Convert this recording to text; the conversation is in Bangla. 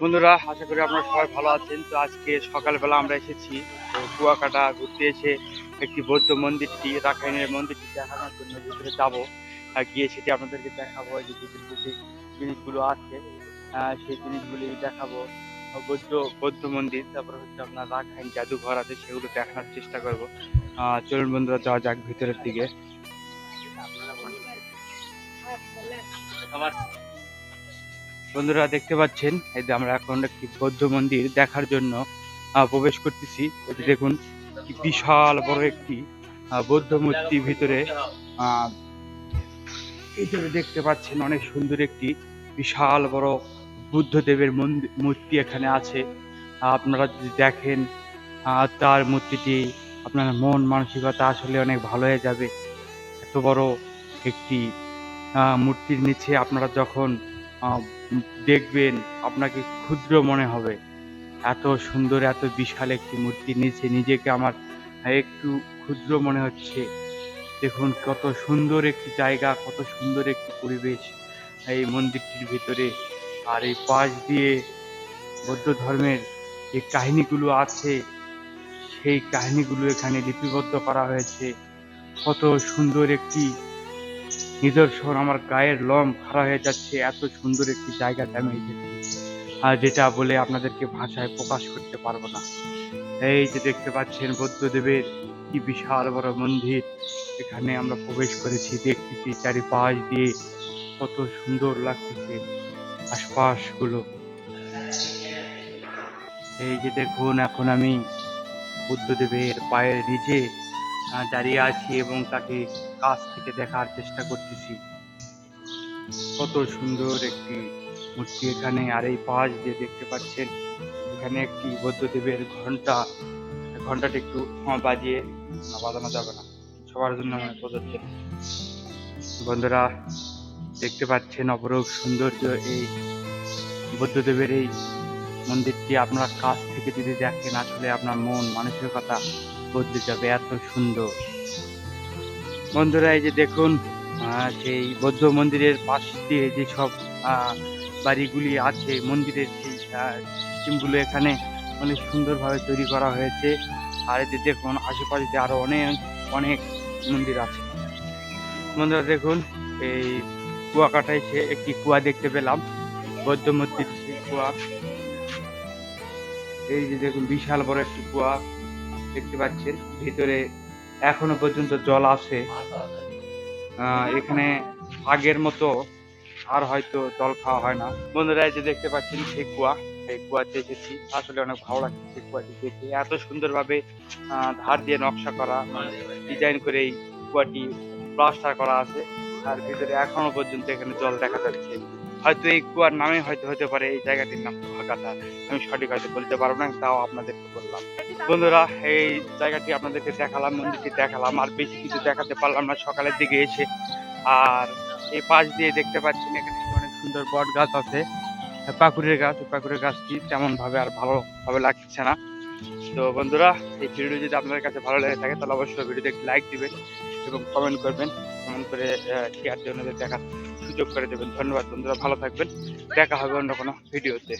বন্ধুরা আশা করি আপনারা সবাই ভালো আছেন। তো আজকে সকালবেলা আমরা এসেছি তো কুয়াকাটা ঘুরতে এসে একটি বৌদ্ধ মন্দিরটি রাখাইনের মন্দিরটি দেখানোর জন্য ভিতরে যাব। আর গিয়ে সেটি আপনাদেরকে দেখাবো যে ভিতরে যে জিনিসগুলো আছে আহ, সেই জিনিসগুলি দেখাবো। বৌদ্ধ বৌদ্ধ মন্দির তারপর হচ্ছে আপনার রাখাইন জাদুঘর আছে সেগুলো দেখানোর চেষ্টা করব। আহ, চলুন বন্ধুরা যাওয়া যাক ভিতরের দিকে। বন্ধুরা দেখতে পাচ্ছেন, এই যে আমরা এখন একটি বৌদ্ধ মন্দির দেখার জন্য প্রবেশ করতেছি। যে দেখুন বিশাল বড় একটি বৌদ্ধ মূর্তি ভিতরে ভিতরে দেখতে পাচ্ছেন অনেক সুন্দর একটি বিশাল বড় বুদ্ধদেবের মন্দির মূর্তি এখানে আছে। আপনারা যদি দেখেন তার মূর্তিটি আপনার মন মানসিকতা আসলে অনেক ভালো হয়ে যাবে। এত বড় একটি মূর্তির নিচে আপনারা যখন দেখবেন আপনাকে ক্ষুদ্র মনে হবে। এত সুন্দর, এত বিশাল একটি মূর্তি নিচে নিজেকে আমার একটু ক্ষুদ্র মনে হচ্ছে। দেখুন কত সুন্দর একটি জায়গা, কত সুন্দর একটি পরিবেশ এই মন্দিরটির ভিতরে। আর এই পাশ দিয়ে বৌদ্ধ ধর্মের যে কাহিনীগুলো আছে, সেই কাহিনীগুলো এখানে লিপিবদ্ধ করা হয়েছে। কত সুন্দর একটি নিদর্শন আমার গায়ের লম খাড়া হয়ে যাচ্ছে, এত সুন্দর একটি জায়গাতে আমি আর যেটা বলে আপনাদেরকে ভাষায় প্রকাশ করতে পারব না। এই যে দেখতে পাচ্ছেন বৌদ্ধদেবের কি বিশাল বড় মন্দির। এখানে আমরা প্রবেশ করেছি, দেখতেছি চারিপাশ দিয়ে কত সুন্দর লাগতেছে আশপাশগুলো এই যে দেখুন, এখন আমি বুদ্ধদেবের পায়ের নিচে দাঁড়িয়ে আছি এবং তাকে কাছ থেকে দেখার চেষ্টা করতেছি। কত সুন্দর একটি মূর্তি এখানে। আর এই পাশ দিয়ে দেখতে পাচ্ছেন, এখানে একটি বৌদ্ধদেবের ঘণ্টা ঘন্টাটি একটু বাজিয়ে বাজানো যাবে না। সবার জন্য মানে প্রযোজ্য। বন্ধুরা, দেখতে পাচ্ছেন অপরূপ সৌন্দর্য এই বুদ্ধদেবের এই মন্দিরটি। আপনার কাছ থেকে যদি দেখেন আসলে আপনার মন, মানসিকতা বদলে যাবে এত সুন্দর। বন্ধুরা এই যে দেখুন সেই বৌদ্ধ মন্দিরের পাশ দিয়ে যেসব আহ, বাড়িগুলি আছে মন্দিরের সেই সিস্টেমগুলো এখানে অনেক সুন্দরভাবে তৈরি করা হয়েছে। আর যে দেখুন আশেপাশে দিয়ে আরও অনেক অনেক মন্দির আছে। বন্ধুরা দেখুন এই কুয়াকাটা সে একটি কুয়া দেখতে পেলাম। বৌদ্ধ মন্দির কুয়া। এই যে দেখুন বিশাল বড় একটি কুয়া। দেখতে পাচ্ছেন ভিতরে এখনও পর্যন্ত জল আহ, এখানে আগের মতো আর হয়তো জল খাওয়া হয় না। বন্ধুরা যে দেখতে পাচ্ছেন সেই কুয়া এই কুয়াতে এসেছি আসলে অনেক ভালো লাগছে সেই কুয়াটি দেখে এত সুন্দরভাবে ধার দিয়ে নকশা করা ডিজাইন করে এই কুয়াটি প্লাস্টার করা আছে। আর ভিতরে এখনও পর্যন্ত এখানে জল দেখা যাচ্ছে। হয়তো এই কুয়ার নামে হয়তো হতে পারে এই জায়গাটির নাম কুয়াকাটা আমি সঠিক হয়তো বলতে পারব না তাও আপনাদেরকে বললাম। বন্ধুরা, এই জায়গাটি আপনাদেরকে দেখালাম, মন্দিরটি দেখালাম, আর বেশি কিছু দেখাতে পারলাম না, সকালের দিকে এসে। আর এই পাশ দিয়ে দেখতে পাচ্ছেন এখানে অনেক সুন্দর বট গাছ আছে। পাকুড়ের গাছ পাকুড়ের গাছটি তেমন ভাবে আর ভালো ভাবে লাগছে না। তো বন্ধুরা, এই ভিডিও যদি আপনাদের কাছে ভালো লেগে থাকে, তাহলে অবশ্যই ভিডিওতে একটি লাইক দিবেন এবং কমেন্ট করবেন। কমেন্ট করে শেয়ার দিয়ে দেখার সুযোগ করে দেবেন। ধন্যবাদ বন্ধুরা, ভালো থাকবেন। দেখা হবে অন্য কোনো ভিডিওতে।